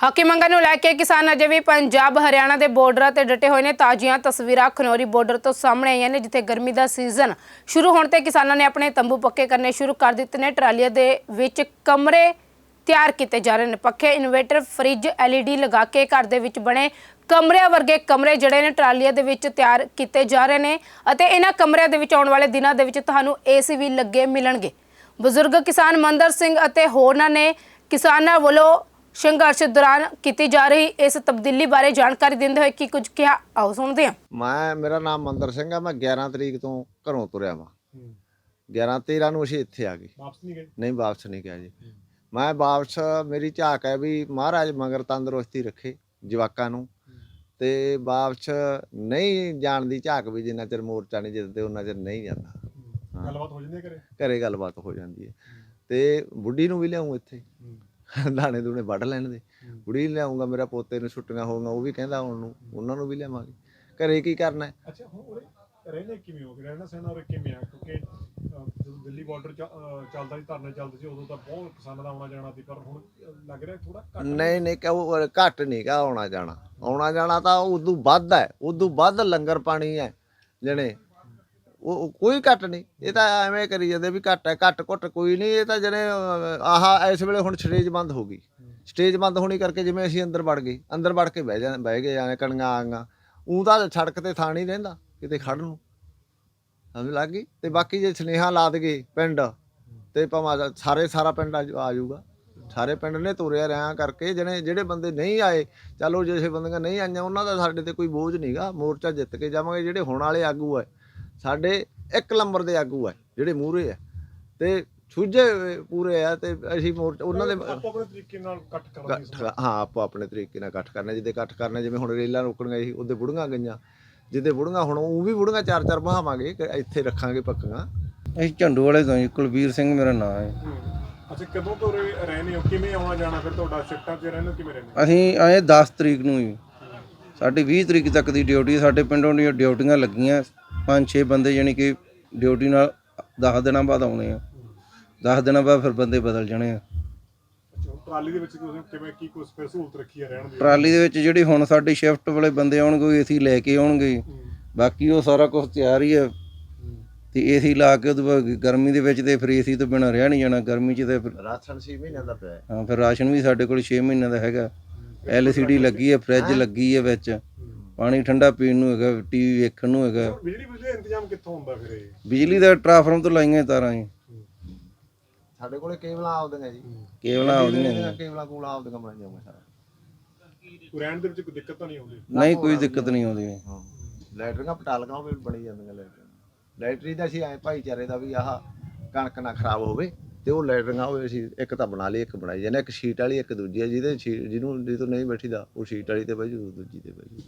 ਹੱਕੀ ਮੰਗਾਂ ਨੂੰ ਲੈ ਕੇ ਕਿਸਾਨ ਅਜੇ ਵੀ ਪੰਜਾਬ, ਹਰਿਆਣਾ ਦੇ ਬਾਰਡਰਾਂ ਤੇ ਡਟੇ ਹੋਏ ਨੇ। ਤਾਜ਼ੀਆਂ ਤਸਵੀਰਾਂ ਖਨੌਰੀ ਬਾਰਡਰ ਤੋਂ ਸਾਹਮਣੇ ਆਈਆਂ ਨੇ, ਜਿੱਥੇ ਗਰਮੀ ਦਾ ਸੀਜ਼ਨ ਸ਼ੁਰੂ ਹੋਣ ਤੇ ਕਿਸਾਨਾਂ ਨੇ ਆਪਣੇ ਤੰਬੂ ਪੱਕੇ ਕਰਨੇ ਸ਼ੁਰੂ ਕਰ ਦਿੱਤੇ ਨੇ। ਟਰਾਲੀਆਂ ਦੇ ਵਿੱਚ ਕਮਰੇ ਤਿਆਰ ਕੀਤੇ ਜਾ ਰਹੇ ਨੇ। ਪੱਖੇ, ਇਨਵੇਟਰ, ਫ੍ਰਿਜ, LED ਲਗਾ ਕੇ ਘਰ ਦੇ ਵਿੱਚ ਬਣੇ ਕਮਰਿਆਂ ਵਰਗੇ ਕਮਰੇ ਜਿਹੜੇ ਨੇ ਟਰਾਲੀਆਂ ਦੇ ਵਿੱਚ ਤਿਆਰ ਕੀਤੇ ਜਾ ਰਹੇ ਨੇ ਅਤੇ ਇਹਨਾਂ ਕਮਰਿਆਂ ਦੇ ਵਿੱਚ ਆਉਣ ਵਾਲੇ ਦਿਨਾਂ ਦੇ ਵਿੱਚ ਤੁਹਾਨੂੰ ਏਸੀ ਵੀ ਲੱਗੇ ਮਿਲਣਗੇ। ਬਜ਼ੁਰਗ ਕਿਸਾਨ ਮੰਦਰ ਸਿੰਘ ਅਤੇ ਹੋਰਨਾਂ ਨੇ ਕਿਸਾਨਾਂ ਵੱਲੋਂ ਸੰਘਰਸ਼ ਦੌਰਾਨ ਕੀਤੀ ਜਾ ਰਹੀ ਇਸ ਤਬਦੀਲੀ ਬਾਰੇ ਜਾਣਕਾਰੀ ਦਿੰਦੇ ਹੋਏ ਕੀ ਕੁਝ ਕਿਹਾ? ਆਓ ਸੁਣਦੇ ਹਾਂ। ਮੈਂ ਮੇਰਾ ਨਾਮ ਮੰਦਰ ਸਿੰਘ ਆ। ਮੈਂ 11 ਤਰੀਕ ਤੋਂ ਘਰੋਂ ਤੁਰਿਆ ਵਾਂ। 11 13 ਨੂੰ ਅਸੀਂ ਇੱਥੇ ਆ ਗਏ। ਵਾਪਸ ਨਹੀਂ ਗਏ? ਨਹੀਂ ਵਾਪਸ ਨਹੀਂ ਗਿਆ ਜੀ। ਮੈਂ ਵਾਪਸ ਮੇਰੀ ਝਾਕ ਹੈ ਵੀ ਮਹਾਰਾਜ ਮਗਰ ਤੰਦਰੁਸਤੀ ਰੱਖੇ ਜਵਾਕਾਂ ਨੂੰ। ਤੇ ਵਾਪਸ ਨਹੀਂ ਜਾਣ ਦੀ ਝਾਕ ਵੀ ਜਿੰਨਾ ਚਿਰ ਮੋਰਚਾ ਨਹੀਂ ਜਿੱਤਦੇ ਉਹਨਾਂ ਚਿਰ ਨਹੀਂ ਜਾਂਦਾ। ਗੱਲਬਾਤ ਹੋ ਜਾਂਦੀ ਹੈ ਘਰੇ? ਘਰੇ ਗੱਲਬਾਤ ਹੋ ਜਾਂਦੀ ਹੈ। ਤੇ ਬੁੱਢੀ ਨੂੰ ਵੀ ਲਿਆਉਂ ਇੱਥੇ। ਦਾਣੇ ਦੂਣੇ ਵੱਢ ਲੈਣ ਦੇ। ਬੁੜੀ ਲਿਆਉਂਗਾ ਮੇਰਾ ਪੋਤੇ ਨੂੰ ਛੁੱਟੀਆਂ ਹੋਊਗਾ ਉਹ ਵੀ ਕਹਿੰਦਾ ਹੁਣ ਨੂੰ ਉਹਨਾਂ ਨੂੰ ਵੀ ਲਿਆਵਾਂਗੇ। ਘਰੇ ਕੀ ਕਰਨਾ ਹੈ? ਅੱਛਾ ਹੁਣ ਉਰੇ ਰਹਿੰਦੇ ਕਿਵੇਂ ਹੋ? ਰਹਿਣਾ ਸਹਿਣਾ ਉਰੇ ਕਿਵੇਂ ਆ? ਕਿਉਂਕਿ ਅਹ, ਜਦੋਂ ਦਿੱਲੀ ਬਾਰਡਰ ਚੱਲਦਾ ਸੀ ਧਰਨੇ ਚੱਲਦੇ ਸੀ ਉਦੋਂ ਤਾਂ ਬਹੁਤ ਕਿਸਾਨਾਂ ਦਾ ਆਉਣਾ ਜਾਣਾ ਸੀ ਪਰ ਹੁਣ ਲੱਗ ਰਿਹਾ ਥੋੜਾ ਘੱਟ ਨਹੀਂ ਨਹੀਂ ਕਹੋ ਘੱਟ ਨਹੀਂ ਗਾ ਆਉਣਾ ਜਾਣਾ। ਆਉਣਾ ਜਾਣਾ ਤਾਂ ਉਦੋਂ ਵੱਧ ਹੈ ਉਦੋਂ ਵੱਧ ਲੰਗਰ ਪਾਣੀ ਹੈ ਜਣੇ ਉਹ ਕੋਈ ਘੱਟ ਨਹੀਂ। ਇਹ ਤਾਂ ਐਵੇਂ ਕਰੀ ਜਾਂਦੇ ਵੀ ਘੱਟ ਹੈ, ਘੱਟ ਘੁੱਟ ਕੋਈ ਨਹੀਂ, ਇਹ ਤਾਂ ਜਣੇ ਆਹ, ਇਸ ਵੇਲੇ ਹੁਣ ਸਟੇਜ ਬੰਦ ਹੋ ਗਈ। ਸਟੇਜ ਬੰਦ ਹੋਣੀ ਕਰਕੇ ਜਿਵੇਂ ਅਸੀਂ ਅੰਦਰ ਵੜ ਗਏ, ਅੰਦਰ ਵੜ ਕੇ ਬਹਿ ਜਾ, ਬਹਿ ਗਏ ਐਵੇਂ ਕਣੀਆਂ ਆਂਗਾ। ਉਹ ਤਾਂ ਸੜਕ ਤੇ ਥਾਂ ਨਹੀਂ ਰਹਿੰਦਾ, ਕਿਤੇ ਖੜਨ ਨੂੰ। ਸਮਝ ਲੱਗ ਗਈ? ਤੇ ਬਾਕੀ ਜੇ ਸੁਨੇਹਾ ਲਾ ਦਗੇ ਪਿੰਡ, ਤੇ ਭਾਵੇਂ ਸਾਰੇ ਸਾਰਾ ਪਿੰਡ ਆ ਜਾਊ- ਆ ਜਾਊਗਾ। ਸਾਰੇ ਪਿੰਡ ਨੇ ਤੁਰਿਆ ਰਿਆਂ ਕਰਕੇ ਜਿਹੜੇ ਜਿਹੜੇ ਬੰਦੇ ਨਹੀਂ ਆਏ, ਚਲੋ ਜਿਹੜੇ ਬੰਦੀਆਂ ਨਹੀਂ ਆਈਆਂ, ਉਹਨਾਂ ਦਾ ਸਾਡੇ ਤੇ ਕੋਈ ਬੋਝ ਨਹੀਂਗਾ ਮੋਰਚਾ ਜਿੱਤ ਕੇ ਜਾਵਾਂਗੇ, ਜਿਹੜੇ ਹੁਣ ਵਾਲੇ ਆਗੂ ਹੈ ਸਾਡੇ ਇੱਕ ਨੰਬਰ ਦੇ ਆਗੂ ਹੈ ਜਿਹੜੇ ਮੂਹਰੇ ਹੈ ਤੇ ਸੁਝੇ ਪੂਰੇ ਆ ਤੇ ਅਸੀਂ ਮੋਰਚਾ ਉਹਨਾਂ ਦੇ ਆਪੋ ਆਪਣੇ ਤਰੀਕੇ ਨਾਲ ਇਕੱਠ ਇਕੱਠ ਹਾਂ ਆਪੋ ਆਪਣੇ ਤਰੀਕੇ ਨਾਲ ਇਕੱਠ ਕਰਨਾ ਜਿੱਦੇ ਇਕੱਠ ਕਰਨਾ ਜਿਵੇਂ ਹੁਣ ਰੇਲਾਂ ਰੋਕਣੀਆਂ ਸੀ ਉਹਦੇ ਬੁੜੀਆਂ ਗਈਆਂ। ਜਿੱਦੇ ਬੁੜੀਆਂ ਹੁਣ ਉਹ ਵੀ ਬੁੜੀਆਂ ਚਾਰ ਚਾਰ ਬਹਾਵਾਂਗੇ ਇੱਥੇ ਰੱਖਾਂਗੇ ਪੱਕੀਆਂ। ਅਸੀਂ ਝੰਡੂ ਵਾਲੇ ਤੋਂ ਜੀ ਕੁਲਬੀਰ ਸਿੰਘ ਮੇਰਾ ਨਾਮ ਹੈ। ਹੂੰ। ਅੱਛਾ ਕਦੋਂ ਤੋਂ ਰਹਿੰਦੇ ਹੋ? ਕਿਵੇਂ ਆਉਣਾ ਜਾਣਾ ਫਿਰ ਤੁਹਾਡਾ? ਸ਼ਿਫਟਾਂ 'ਚ ਰਹਿੰਦੇ ਹੋ ਕਿਵੇਂ ਰਹਿੰਦੇ ਹੋ? ਅਸੀਂ ਆਏ 10 ਤਰੀਕ ਨੂੰ ਜੀ। ਸਾਡੀ 20 ਤਰੀਕ ਤੱਕ ਦੀ ਡਿਊਟੀ ਸਾਡੇ ਪਿੰਡੋਂ ਦੀਆਂ ਡਿਊਟੀਆਂ ਲੱਗੀਆਂ। ਪੰਜ ਛੇ ਬੰਦੇ ਯਾਨੀ ਕਿ ਡਿਊਟੀ ਨਾਲ 10 ਦਿਨਾਂ ਬਾਅਦ ਆਉਣੇ ਆ। 10 ਦਿਨਾਂ ਬਾਅਦ ਫਿਰ ਬੰਦੇ ਬਦਲ ਜਾਣੇ ਆ। ਟਰਾਲੀ ਦੇ ਵਿੱਚ ਤੁਸੀਂ ਕਿਵੇਂ ਕੀ ਕੁਝ ਫਿਰ ਸਹੂਲਤ ਰੱਖੀ ਹੈ ਰਹਿਣ ਦੀ? ਟਰਾਲੀ ਦੇ ਵਿੱਚ ਜਿਹੜੀ ਹੁਣ ਸਾਡੀ ਸ਼ਿਫਟ ਵਾਲੇ ਬੰਦੇ ਆਉਣਗੇ ਉਹ ਏਸੀ ਲੈ ਕੇ ਆਉਣਗੇ। ਬਾਕੀ ਉਹ ਸਾਰਾ ਕੁਝ ਤਿਆਰ ਹੀ ਹੈ। ਤੇ ਏਸੀ ਲਾ ਕੇ ਉਹਦੇ ਬਾਅਦ ਗਰਮੀ ਦੇ ਵਿੱਚ ਤੇ ਫਿਰ ਏਸੀ ਤੋਂ ਬਿਨਾਂ ਰਹਿ ਨਹੀਂ ਜਾਣਾ। ਗਰਮੀ 'ਚ ਤੇ ਫਿਰ ਰਾਸ਼ਨ 6 ਮਹੀਨਿਆਂ ਦਾ ਪਿਆ। ਹੈ। ਫਿਰ ਰਾਸ਼ਨ ਵੀ ਸਾਡੇ ਕੋਲ 6 ਮਹੀਨਿਆਂ ਦਾ ਹੈਗਾ। LCD ਲੱਗੀ ਹੈ? ਫ੍ਰਿਜ ਲੱਗੀ ਹੈ ਵਿੱਚ। ਪਾਣੀ ਠੰਡਾ ਪੀਣ ਨੂੰ ਹੈਗਾ ਟੀਵੀ ਵੇਖਣ ਨੂੰ ਹੈਗਾ। ਬਿਜਲੀ ਬਿਜਲੀ ਦਾ ਇੰਤਜ਼ਾਮ ਕਿੱਥੋਂ ਹੁੰਦਾ ਫਿਰ ਇਹ? ਬਿਜਲੀ ਦਾ ਟਰਾਂਸਫਾਰਮ ਤੋਂ ਲਾਈਆਂ ਤਾਰਾਂ ਜੀ ਸਾਡੇ ਕੋਲੇ ਕੇਬਲਾਂ ਆਉਂਦੀਆਂ ਜੀ। ਕੇਬਲਾਂ ਆਉਂਦੀਆਂ ਇਹਦੀਆਂ ਕੇਬਲਾਂ ਕੋਲ ਆਉਂਦੀਆਂ ਬਣਾਈਆਂ ਹੋਈਆਂ ਸਾਰਾ। ਕੋਈ ਰਹਿਣ ਦੇ ਵਿੱਚ ਕੋਈ ਦਿੱਕਤ ਤਾਂ ਨਹੀਂ ਆਉਂਦੀ? ਨਹੀਂ ਕੋਈ ਦਿੱਕਤ ਨਹੀਂ ਆਉਂਦੀ। ਹਾਂ। ਲੈਟਰੀਆਂ ਪਟਾਲੀਆਂ ਵੀ ਬਣੀ ਜਾਂਦੀਆਂ ਲੈਟਰੀਆਂ ਲੈਟਰੀ ਦਾ ਅਸੀਂ ਐ ਭਾਈਚਾਰੇ ਦਾ ਵੀ ਆਹ ਕਣਕ ਨਾ ਖਰਾਬ ਹੋਵੇ ਤੇ ਉਹ ਲੈਟਰੀਆਂ ਹੋਵੇ ਅਸੀਂ ਇੱਕ ਤਾਂ ਬਣਾ ਲਈ ਇੱਕ ਬਣਾਈ ਜਾਂਦੇ ਇੱਕ ਸ਼ੀਟ ਵਾਲੀ ਇੱਕ ਦੂਜੀ ਜਿਹਦੇ ਸ਼ੀ- ਜਿਹਨੂੰ ਜਿਹਦੇ ਤੋਂ ਨਹੀਂ ਬੈਠੀਦਾ ਉਹ ਸ਼ੀਟ ਵਾਲੀ ਤੇ ਬੈਜੂ ਦੂਜੀ ਤੇ ਬੈਜੂ